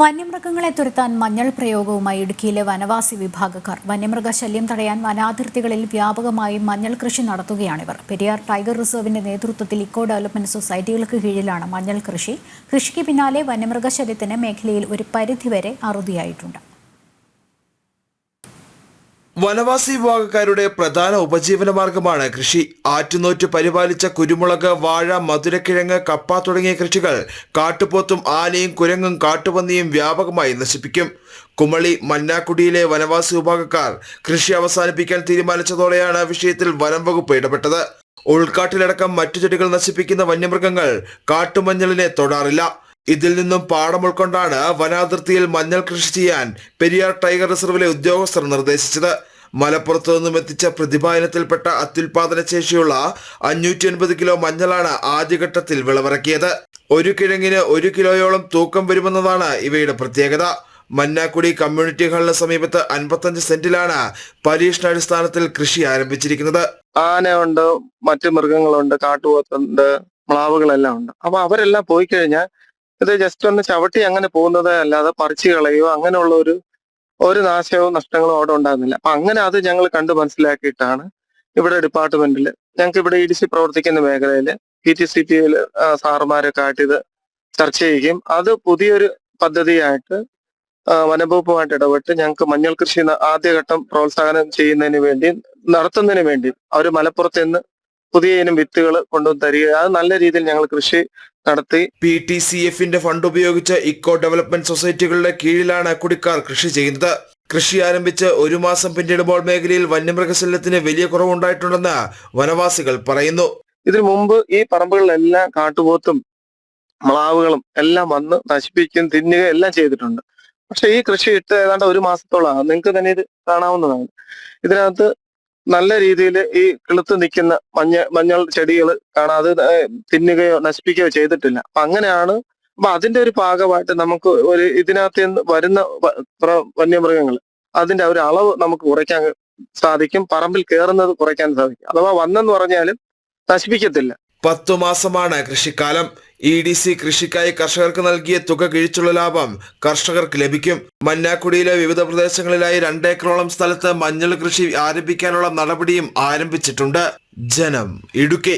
വന്യമൃഗങ്ങളെ തുരത്താൻ മഞ്ഞൾ പ്രയോഗവുമായി ഇടുക്കിയിലെ വനവാസി വിഭാഗക്കാർ. വന്യമൃഗശല്യം തടയാൻ വനാതിർത്തികളിൽ വ്യാപകമായി മഞ്ഞൾ കൃഷി നടത്തുകയാണിവർ. പെരിയാർ ടൈഗർ റിസർവിന്റെ നേതൃത്വത്തിൽ ഇക്കോ ഡെവലപ്മെന്റ് സൊസൈറ്റികൾക്ക് കീഴിലാണ് മഞ്ഞൾ കൃഷി. കൃഷിക്ക് പിന്നാലെ വന്യമൃഗശല്യത്തിന് മേഖലയിൽ ഒരു പരിധിവരെ അറുതിയായിട്ടുണ്ട്. വനവാസി വിഭാഗക്കാരുടെ പ്രധാന ഉപജീവന മാർഗമാണ് കൃഷി. ആറ്റുനോറ്റ് പരിപാലിച്ച കുരുമുളക് വാഴ മധുരക്കിഴങ്ങ് കപ്പ തുടങ്ങിയ കൃഷികൾ കാട്ടുപോത്തും ആനയും കുരങ്ങും കാട്ടുപന്നിയും വ്യാപകമായി നശിപ്പിക്കും. കുമളി മന്നാക്കുടിയിലെ വനവാസി വിഭാഗക്കാർ കൃഷി അവസാനിപ്പിക്കാൻ തീരുമാനിച്ചതോടെയാണ് വിഷയത്തിൽ വനം വകുപ്പ് ഇടപെട്ടത്. ഉൾക്കാട്ടിലടക്കം മറ്റു ചെടികൾ നശിപ്പിക്കുന്ന വന്യമൃഗങ്ങൾ കാട്ടുമഞ്ഞളിനെ തൊടാറില്ല. ഇതിൽ നിന്നും പാഠം ഉൾക്കൊണ്ടാണ് വനാതിർത്തിയിൽ മഞ്ഞൾ കൃഷി ചെയ്യാൻ പെരിയാർ ടൈഗർ റിസർവിലെ ഉദ്യോഗസ്ഥർ നിർദ്ദേശിച്ചത്. മലപ്പുറത്തു നിന്നും എത്തിച്ച പ്രതിഭായനത്തിൽപ്പെട്ട അത്യുൽപാദന ശേഷിയുള്ള അഞ്ഞൂറ്റി അൻപത് കിലോ മഞ്ഞളാണ് ആദ്യഘട്ടത്തിൽ വിളവിറക്കിയത്. ഒരു കിഴങ്ങിന് ഒരു കിലോയോളം തൂക്കം വരുമെന്നതാണ് ഇവയുടെ പ്രത്യേകത. മന്നാക്കുടി കമ്മ്യൂണിറ്റി ഹാളിന് സമീപത്ത് അൻപത്തഞ്ച് സെന്റിലാണ് പരീക്ഷണാടിസ്ഥാനത്തിൽ കൃഷി ആരംഭിച്ചിരിക്കുന്നത്. ആനയുണ്ട് മറ്റു മൃഗങ്ങളുണ്ട് കാട്ടുപോത്തുണ്ട് മ്ലാവുകളെല്ലാം ഉണ്ട്. അപ്പൊ അവരെല്ലാം പോയി കഴിഞ്ഞാൽ ഇത് ജസ്റ്റ് ഒന്ന് ചവിട്ടി അങ്ങനെ പോകുന്നത് അല്ലാതെ പറിച്ചു കളയോ അങ്ങനെയുള്ള ഒരു ഒരു നാശവും നഷ്ടങ്ങളും അവിടെ ഉണ്ടാകുന്നില്ല അപ്പൊ അങ്ങനെ അത് ഞങ്ങൾ കണ്ടു മനസ്സിലാക്കിയിട്ടാണ് ഇവിടെ ഡിപ്പാർട്ട്മെന്റിൽ ഞങ്ങൾക്ക് ഇവിടെ ഇ ഡി സി പ്രവർത്തിക്കുന്ന മേഖലയിൽ പി ടി സി പി സാറുമാരൊക്കെ ആയിട്ട് ഇത് ചർച്ച ചെയ്യുകയും അത് പുതിയൊരു പദ്ധതിയായിട്ട് വനംവകുപ്പുമായിട്ട് ഇടപെട്ട് ഞങ്ങൾക്ക് മഞ്ഞൾ കൃഷി ആദ്യഘട്ടം പ്രോത്സാഹനം ചെയ്യുന്നതിന് വേണ്ടി നടത്തുന്നതിന് വേണ്ടി അവർ മലപ്പുറത്ത് നിന്ന് പുതിയ ഇനം വിത്തുകൾ കൊണ്ടുവന്ന് തരിക. അത് നല്ല രീതിയിൽ ഞങ്ങൾ കൃഷി നടത്തി. പി ടി സി എഫിന്റെ ഫണ്ട് ഉപയോഗിച്ച് ഇക്കോ ഡെവലപ്മെന്റ് സൊസൈറ്റികളുടെ കീഴിലാണ് കുടിക്കാർ കൃഷി ചെയ്യുന്നത്. കൃഷി ആരംഭിച്ച് ഒരു മാസം പിന്നിടുമ്പോൾ മേഖലയിൽ വന്യമൃഗശല്യത്തിന് വലിയ കുറവുണ്ടായിട്ടുണ്ടെന്ന് വനവാസികൾ പറയുന്നു. ഇതിനു മുമ്പ് ഈ പറമ്പുകളിലെല്ലാം കാട്ടുപോത്തും മ്ലാവുകളും എല്ലാം വന്ന് നശിപ്പിക്കുകയും തിന്നുക എല്ലാം ചെയ്തിട്ടുണ്ട്. പക്ഷെ ഈ കൃഷി ഇട്ട് ഏതാണ്ട് ഒരു മാസത്തോളമാണ് നിങ്ങൾക്ക് തന്നെ ഇത് കാണാവുന്നതാണ്. ഇതിനകത്ത് നല്ല രീതിയിൽ ഈ കിളുത്ത് നിൽക്കുന്ന മഞ്ഞ മഞ്ഞൾ ചെടികൾ കാണാതെ അത് തിന്നുകയോ നശിപ്പിക്കുകയോ ചെയ്തിട്ടില്ല. അപ്പൊ അങ്ങനെയാണ്. അപ്പൊ അതിന്റെ ഒരു ഭാഗമായിട്ട് നമുക്ക് ഒരു ഇതിനകത്ത് നിന്ന് വരുന്ന വന്യമൃഗങ്ങൾ അതിന്റെ ഒരു അളവ് നമുക്ക് കുറയ്ക്കാൻ സാധിക്കും. പറമ്പിൽ കയറുന്നത് കുറയ്ക്കാൻ സാധിക്കും. അഥവാ വന്നെന്ന് പറഞ്ഞാലും നശിപ്പിക്കത്തില്ല. പത്തു മാസമാണ് കൃഷിക്കാലം. ഇ ഡി സി കൃഷിക്കായി കർഷകർക്ക് നൽകിയ തുക കിഴിച്ചുള്ള ലാഭം കർഷകർക്ക് ലഭിക്കും. മന്നാക്കുടിയിലെ വിവിധ പ്രദേശങ്ങളിലായി രണ്ടേക്കറോളം സ്ഥലത്ത് മഞ്ഞൾ കൃഷി ആരംഭിക്കാനുള്ള നടപടിയും ആരംഭിച്ചിട്ടുണ്ട്. ജനം ഇടുക്കി.